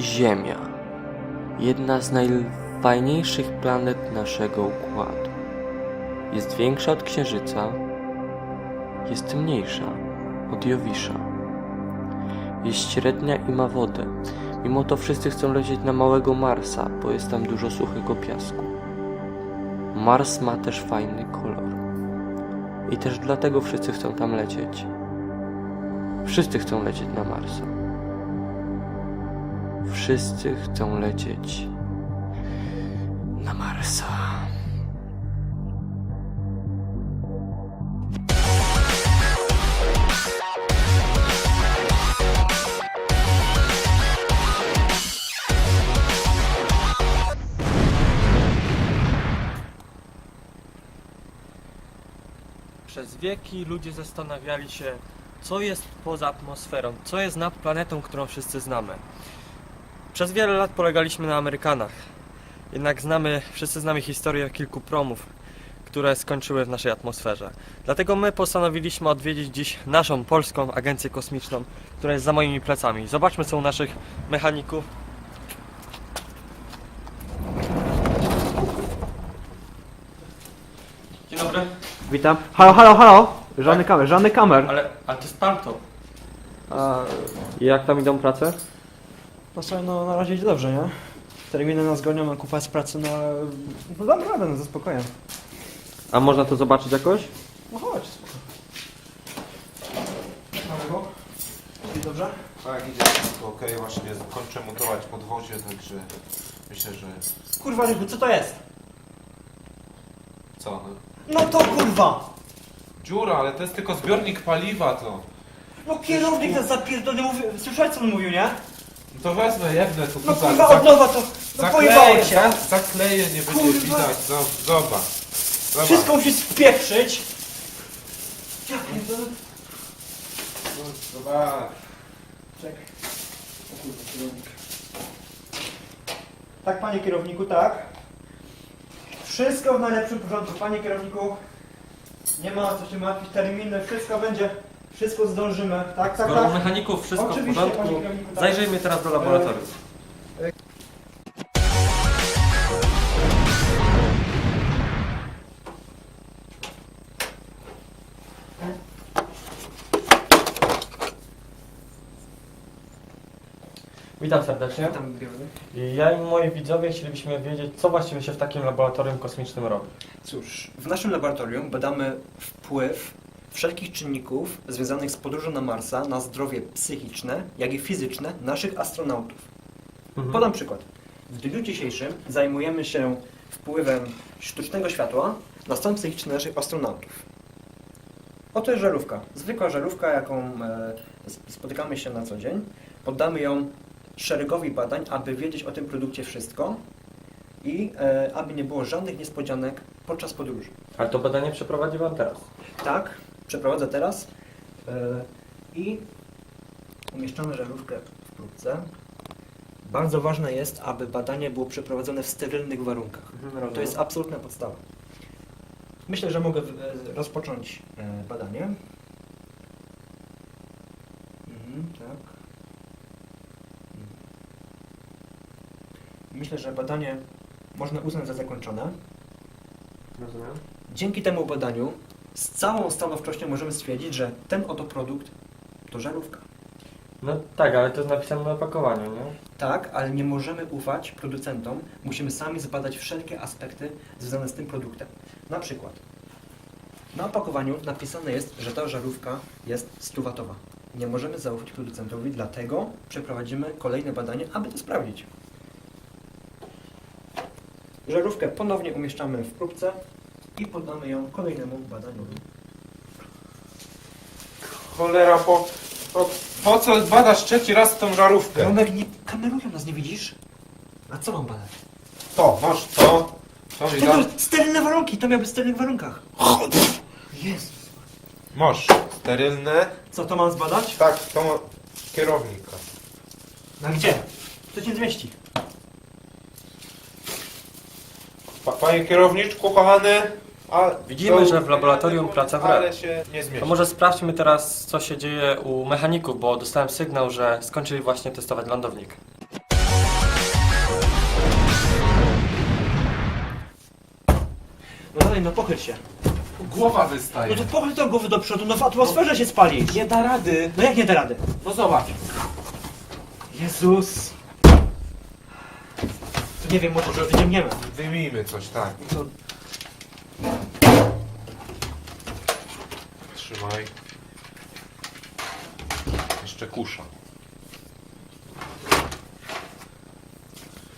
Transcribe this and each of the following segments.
Ziemia. Jedna z najfajniejszych planet naszego układu. Jest większa od Księżyca, jest mniejsza od Jowisza. Jest średnia i ma wodę. Mimo to wszyscy chcą lecieć na małego Marsa, bo jest tam dużo suchego piasku. Mars ma też fajny kolor. I też dlatego wszyscy chcą tam lecieć. Wszyscy chcą lecieć na Marsa. Wszyscy chcą lecieć na Marsa. Przez wieki ludzie zastanawiali się, co jest poza atmosferą, co jest nad planetą, którą wszyscy znamy. Przez wiele lat polegaliśmy na Amerykanach. Jednak znamy, wszyscy znamy historię kilku promów, które skończyły w naszej atmosferze. Dlatego my postanowiliśmy odwiedzić dziś naszą polską agencję kosmiczną, która jest za moimi plecami. Zobaczmy, co u naszych mechaników. Dzień dobry. Witam. Halo, halo, halo! Żadnych kamer, żadnych kamer. Ale, ale to jest Palto. A jak tam idą prace? No słuchaj, no na razie idzie dobrze, nie? Terminy nas gonią, mam kupę z pracy, no ale... No dam radę, no ze spokojem. A można to zobaczyć jakoś? No chodź, spoko. Mamy go? Idzie dobrze? Tak, idzie wszystko ok, właśnie kończę montować podwozie, także myślę, że Kurwa, Rychu, co to jest? co, no. No to kurwa! Dziura, ale to jest tylko zbiornik paliwa, to. No kierownik ten zapierdolony mówił, słyszałeś co on mówił, nie? No to wezmę jedne, to No tu kurwa, od nowa to... No pojebało zakleję, się! za- zakleję, nie będzie Kurwa. widać, Zo- zobacz. Zobacz. Wszystko musi spieprzyć! Ja pierdolę. Zobacz. Czekaj. O kurwa, kierownik. Tak, panie kierowniku, tak. Wszystko w najlepszym porządku, panie kierowniku. Nie ma co się martwić, terminy, wszystko będzie, wszystko zdążymy, tak, tak, Skoro u tak. mechaników wszystko Oczywiście, w porządku, panie kierowniku, tak. zajrzyjmy teraz do laboratorium. Witam serdecznie. Tam biorę. I Ja i moi widzowie chcielibyśmy wiedzieć, co właściwie się w takim laboratorium kosmicznym robi. Cóż, w naszym laboratorium badamy wpływ wszelkich czynników związanych z podróżą na Marsa na zdrowie psychiczne, jak i fizyczne naszych astronautów. Podam przykład. W dniu dzisiejszym zajmujemy się wpływem sztucznego światła na stan psychiczny naszych astronautów. Oto jest żarówka. Zwykła żarówka, jaką e, spotykamy się na co dzień. Poddamy ją szeregowi badań, aby wiedzieć o tym produkcie wszystko i e, aby nie było żadnych niespodzianek podczas podróży. Ale to badanie przeprowadzi Wam teraz. Tak, przeprowadzę teraz e, i umieszczamy żarówkę w próbce. Bardzo ważne jest, aby badanie było przeprowadzone w sterylnych warunkach. To jest absolutna podstawa. Myślę, że mogę e, rozpocząć e, badanie. Mhm, tak. Mhm. Myślę, że badanie można uznać za zakończone. Rozumiem. Dzięki temu badaniu z całą stanowczością możemy stwierdzić, że ten oto produkt to żarówka. No tak, ale to jest napisane na opakowaniu, nie? Tak, ale nie możemy ufać producentom. Musimy sami zbadać wszelkie aspekty związane z tym produktem. Na przykład na opakowaniu napisane jest, że ta żarówka jest 100-watowa. Nie możemy zaufać producentowi, dlatego przeprowadzimy kolejne badanie, aby to sprawdzić. Żarówkę ponownie umieszczamy w próbce i poddamy ją kolejnemu badaniu. Cholera, po, po, po co badasz trzeci raz tą żarówkę? Romek, nie kamerują nas, nie widzisz? A co mam badać? To, masz to. To mi da. Sterylne warunki, to miał być w sterylnych warunkach. Jezus. Masz sterylne. Co to mam zbadać? Tak, to ma kierownika. Na gdzie? To się zmieści. Panie kierowniczku, kochany. A, Widzimy, że w laboratorium praca w ale się nie zmieści. To może sprawdźmy teraz, co się dzieje u mechaników, bo dostałem sygnał, że skończyli właśnie testować lądownik. No dalej, no pochyl się. Głowa wystaje. No to pochyl tą głowę do przodu, no w atmosferze się spali. Nie da rady. No jak nie da rady? No zobacz. Jezus. Nie wiem, może że wyciągniemy. Wyjmijmy coś, tak. To Trzymaj. Jeszcze kusza.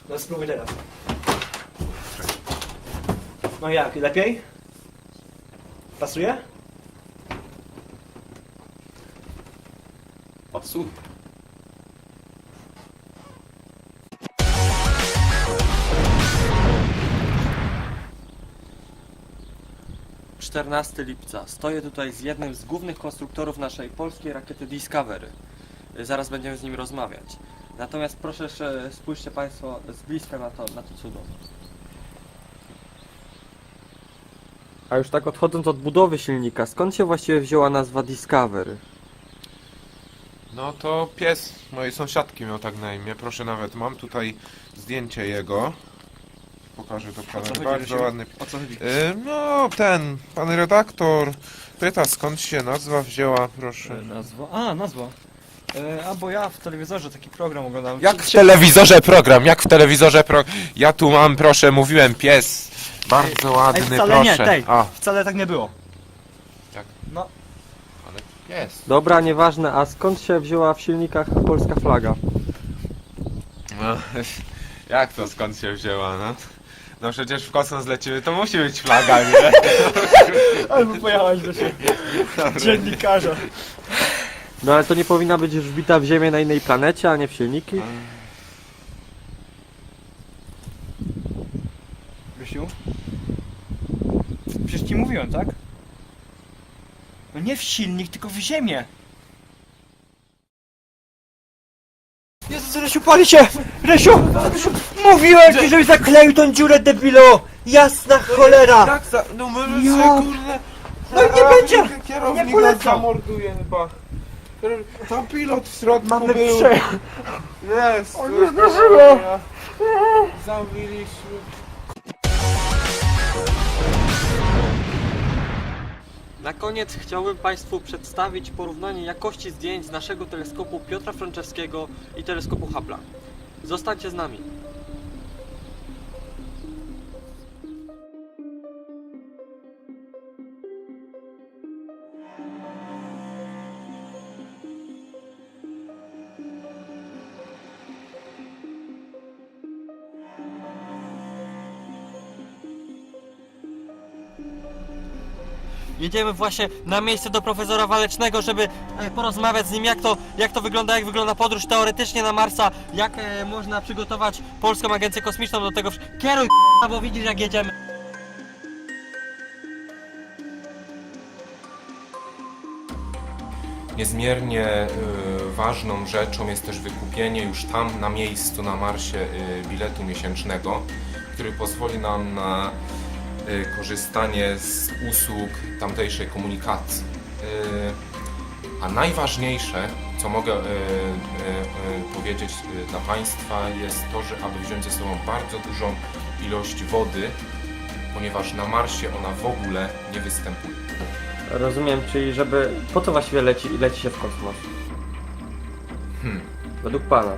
No spróbuj teraz. No jak, lepiej? Pasuje? Pasuje. - 14 lipca. Stoję tutaj z jednym z głównych konstruktorów naszej polskiej rakiety Discovery. Zaraz będziemy z nim rozmawiać. Natomiast proszę jeszcze spójrzcie Państwo z bliska na to, na to cudo. A już tak odchodząc od budowy silnika, skąd się właściwie wzięła nazwa Discovery? No to pies mojej sąsiadki miał tak na imię. Proszę nawet, mam tutaj zdjęcie jego. Pokażę to panu. Bardzo ładny. O co chodzi? Y, no, ten, pan redaktor pyta skąd się nazwa wzięła, proszę. Nazwa? A, nazwa. E, a bo ja w telewizorze taki program oglądałem. Jak w telewizorze program, jak w telewizorze program. Ja tu mam, proszę, mówiłem, pies. Bardzo ładny, wcale proszę. nie, tej. A, Wcale tak nie było. Jak? No, ale pies. Dobra, nieważne, a skąd się wzięła w silnikach polska flaga? No, jak to skąd się wzięła, no? No przecież w kosmos lecimy, to musi być flaga, nie? albo pojechałeś do siebie. Dziennikarza. No ale to nie powinna być już wbita w ziemię na innej planecie, a nie w silniki? Wysiu? Przecież ci mówiłem, tak? No nie w silnik, tylko w ziemię. Jezus, Rysiu, pali się! Rysiu! Mówiłem ci, żebyś zakleił tą dziurę, debilo! Jasna cholera! Jak za... No może Ja- sobie, kurde... No i nie a, będzie! Kierownik Nie polecam. nas zamorduje chyba. Tam pilot w środku Mamy był. prze... Jest. O, nie zdarzyło. Zamówiliśmy. Na koniec chciałbym Państwu przedstawić porównanie jakości zdjęć z naszego teleskopu Piotra Franceskiego i teleskopu Hubble'a. Zostańcie z nami. Jedziemy właśnie na miejsce do profesora Walecznego, żeby e, porozmawiać z nim, jak to, jak to wygląda, jak wygląda podróż teoretycznie na Marsa, jak e, można przygotować Polską Agencję Kosmiczną do tego. Kieruj, bo widzisz jak jedziemy. Niezmiernie y, ważną rzeczą jest też wykupienie już tam na miejscu na Marsie y, biletu miesięcznego, który pozwoli nam na korzystanie z usług tamtejszej komunikacji. Y, a najważniejsze, co mogę y, y, y, powiedzieć y, dla Państwa, jest to, że aby wziąć ze sobą bardzo dużą ilość wody, ponieważ na Marsie ona w ogóle nie występuje. Rozumiem, czyli żeby... Po co właściwie leci, leci się w kosmos? Hmm. Według Pana.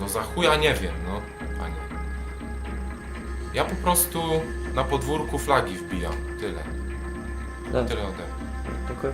No za chuja nie wiem, no, panie. Ja po prostu na podwórku flagi wbijam. Tyle. Tyle ode mnie. dziękuję.